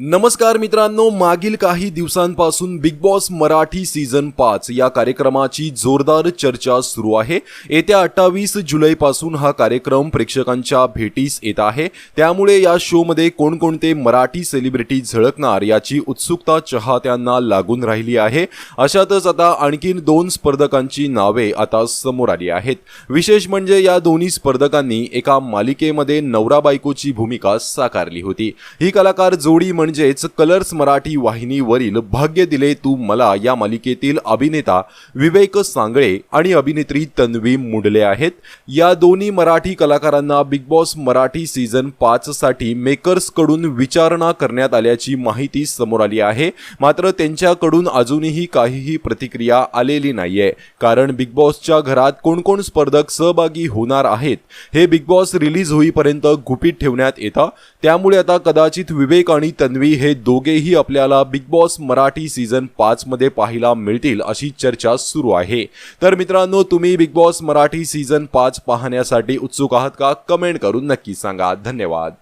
नमस्कार मित्रांनो मागील काही दिवसांपासून बिग बॉस मराठी सीझन पाच या कार्यक्रमाची जोरदार चर्चा सुरू आहे. येत्या अठ्ठावीस जुलैपासून हा कार्यक्रम प्रेक्षकांच्या भेटीस येत आहे. त्यामुळे या शोमध्ये कोणकोणते मराठी सेलिब्रिटी झळकणार याची उत्सुकता चाहत्यांना लागून राहिली आहे. अशातच आता आणखीन दोन स्पर्धकांची नावे आता समोर आली आहेत. विशेष म्हणजे या दोन्ही स्पर्धकांनी एका मालिकेमध्ये नवरा बायकोची भूमिका साकारली होती. ही कलाकार जोडी म्हणजेच कलर्स मराठी वाहिनीवरील भाग्य दिले तू मला या मालिकेतील अभिनेता विवेक सांगळे आणि अभिनेत्री तन्वी मुंडले आहेत. या दोन्ही मराठी कलाकारांना बिग बॉस मराठी सीझन पाच साठी मेकर्सकडून विचारणा करण्यात आल्याची माहिती समोर आली आहे. मात्र त्यांच्याकडून अजूनही काहीही प्रतिक्रिया आलेली नाहीये. कारण बिग बॉसच्या घरात कोणकोण स्पर्धक सहभागी होणार आहेत हे बिग बॉस रिलीज होईपर्यंत गुपित ठेवण्यात येतं. त्यामुळे आता कदाचित विवेक आणि तन्वी हे दोघेही आपल्याला बिग बॉस मराठी सीझन पाचमध्ये पाहायला मिळतील अशी चर्चा सुरू आहे. तर मित्रांनो तुम्ही बिग बॉस मराठी सीझन पाच पाहण्यासाठी उत्सुक आहात का? कमेंट करून नक्की सांगा. धन्यवाद.